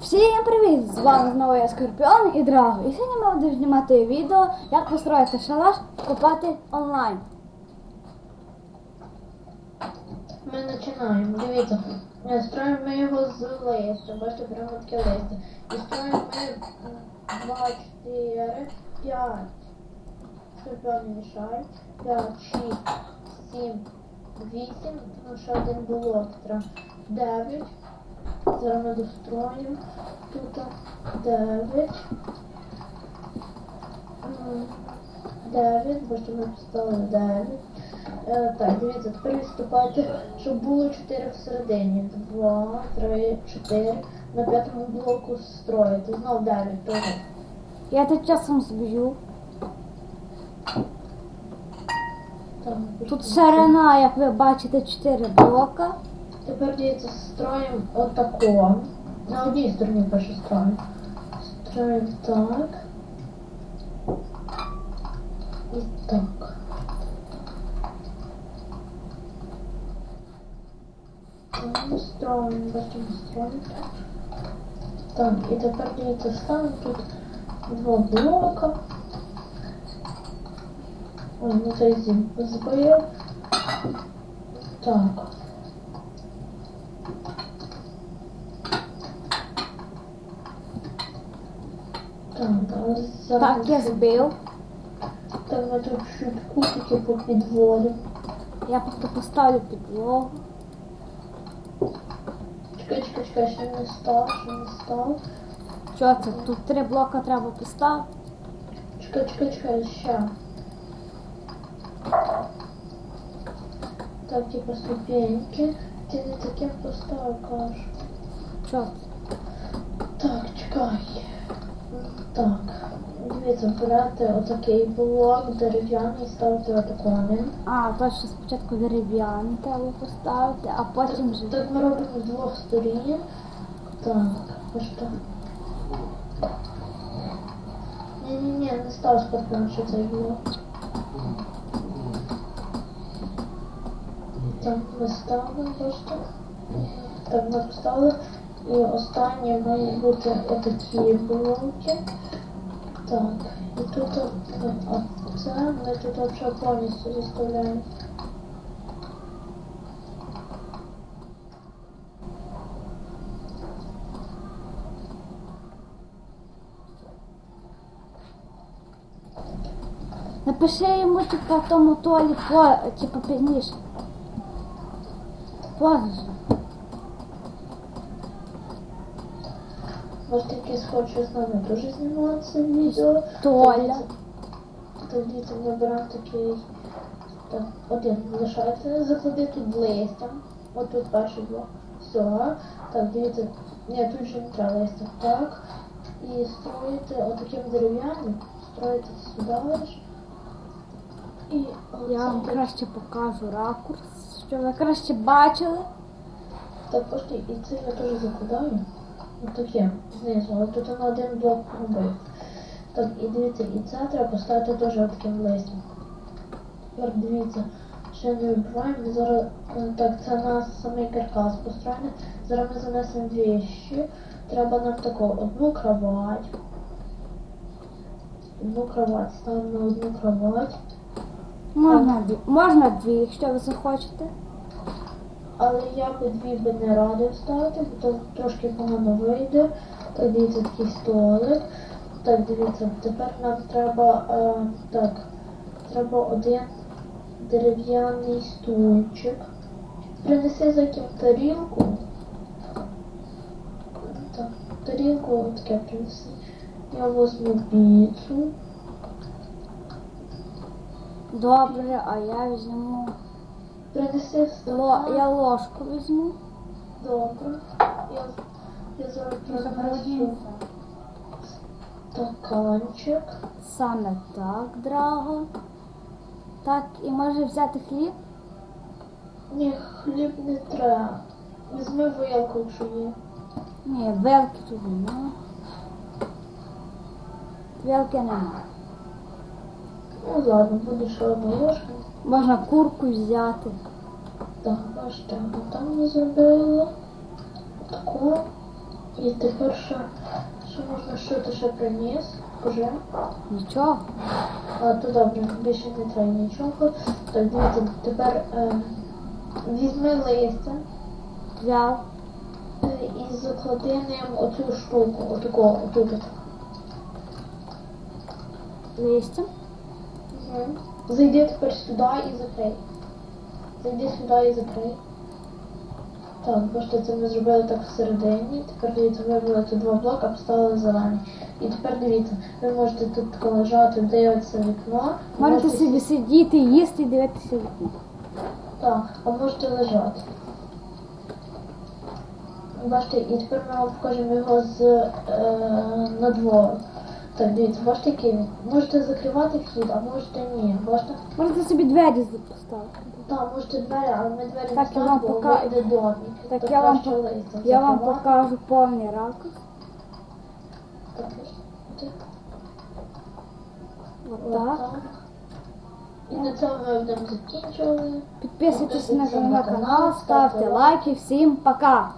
Всім привіт! З вами знову я Скорпіон і Драго. І сьогодні ми будемо знімати відео, як построїти шалаш купати онлайн. Ми починаємо. Дивіться, строїмо його з листя. Бачите, прямо таке листя. І строїмо ми 2, 4, 5. Скорпіон мішай. 5, 6, 7, 8. Ну, ще один блок. Треба 9. Зараз ми достроїмо. Тут 9. 9, бачите, ми поставили 9. Е, так, дивіться, тепер відступайте, щоб було 4 всередині. 2, 3, 4. На п'ятому блоку строїти. Знов 9 теж. Я тим часом зб'ю. Тут ширина, як ви бачите, 4 блока. Тепер дивіться, строїмо отако. На одній стороні перше строїмо. Строїмо так. І так. Ну, Строїмо, бачимо, строїмо. Так, і тепер дивіться, ставимо тут два блока. Ой, ну цей зі- збив. Так. Так, я збив. Так, ми тут чуть кутики по підводу. Я просто поставлю підлогу. Чекай, чекай, чекай, ще не став, ще не став. Що це? Тут три блока треба поставити. Чекай, чекай, чекай, ще. Так, типа ступеньки. Ти не таким поставив, кажу. Що це? Так, чекай. Так. Дивіться, берете отакий блок дерев'яний, ставите отакони. А, точно спочатку дерев'яний треба поставити, а потім вже. Так ми робимо з двох сторін. Так, так. Ні-ні-ні, не став скорпіон, що цей блок. Так, ми ставимо, бачите. Так, ми поставили. І останнє мають бути отакі блоки. Так, і тут це ми тут вже повністю заставляємо. Напиши йому, типу, тому толі по, типу, пізніше. Позже. Може, якийсь хоче з нами дуже зніматися відео. Толя. Тоді це вибираємо такий. Так, один залишається. Заклади тут листя. От тут перший блок. Все. Так, дивіться. Ні, тут вже не треба листя. Так. І строїте отаким дерев'яним. Строїте сюди. І Я вам краще покажу ракурс, щоб ви краще бачили. Так, пошли, і це я теж закладаю. Ось таке, знизу, але тут на один блок робив. Так, і дивіться, і це треба поставити теж таким листям. Тепер дивіться, ще не вибиваємо. Зараз е, так, це у нас самий каркас построєний. Зараз ми занесемо вещі. Треба нам таку одну кровать. Одну кровать. Ставимо одну кровать. Можна дві, можна дві, якщо ви захочете. Але я би дві би не радив ставити, бо то трошки погано вийде. Так, дивіться, такий столик. Так, дивіться, тепер нам треба е, так, треба один дерев'яний стульчик. Принеси за ким тарілку. Так, тарілку таке принеси. Я возьму піцу. Добре, а я візьму. Принеси Ло, стакан. я ложку візьму. Добре. Я, я зараз принесу стаканчик. Саме так, драго. Так, і може взяти хліб? Ні, хліб не треба. Візьми вилку, якщо є. Ні, вилки тут нема. Вилки нема. Ну ладно, буде ще одна ложка. Можна курку взяти. Так, бачите, там не зробила. Таку. І тепер що, що можна що ти ще приніс? Уже? Нічого. А, то добре, більше не треба нічого. Так, дивіться, тепер е, візьми листя Взяв. е, і заклади ним оцю штуку, отаку, отут. Листя. Мгм. Зайди тепер сюди і закрий. Зайди сюди і закрий. Так, бачите, це ми зробили так всередині. Тепер дивіться, вибрали тут два блоки, поставили зелені. І тепер дивіться, ви можете тут тако лежати, дивитися вікно. Можете собі сидіти, їсти і дивитися вікно. Так, а можете лежати. Бачите, і тепер ми вам покажемо його з е, надвору. Так, дивіться, бачите, який він. Можете закривати вхід, а можете ні. Бачите? Можете собі двері поставити. Так, можете двері, але ми двері Так, не я вам ставимо, бо пока- вийде домик. Так, То я вам краще по- листя Я вам закривати. покажу повний ракурс. Так, ось. Отак. Отак. І на цьому ми будемо закінчувати. Підписуйтесь на канал, ставте лайки. Всім пока!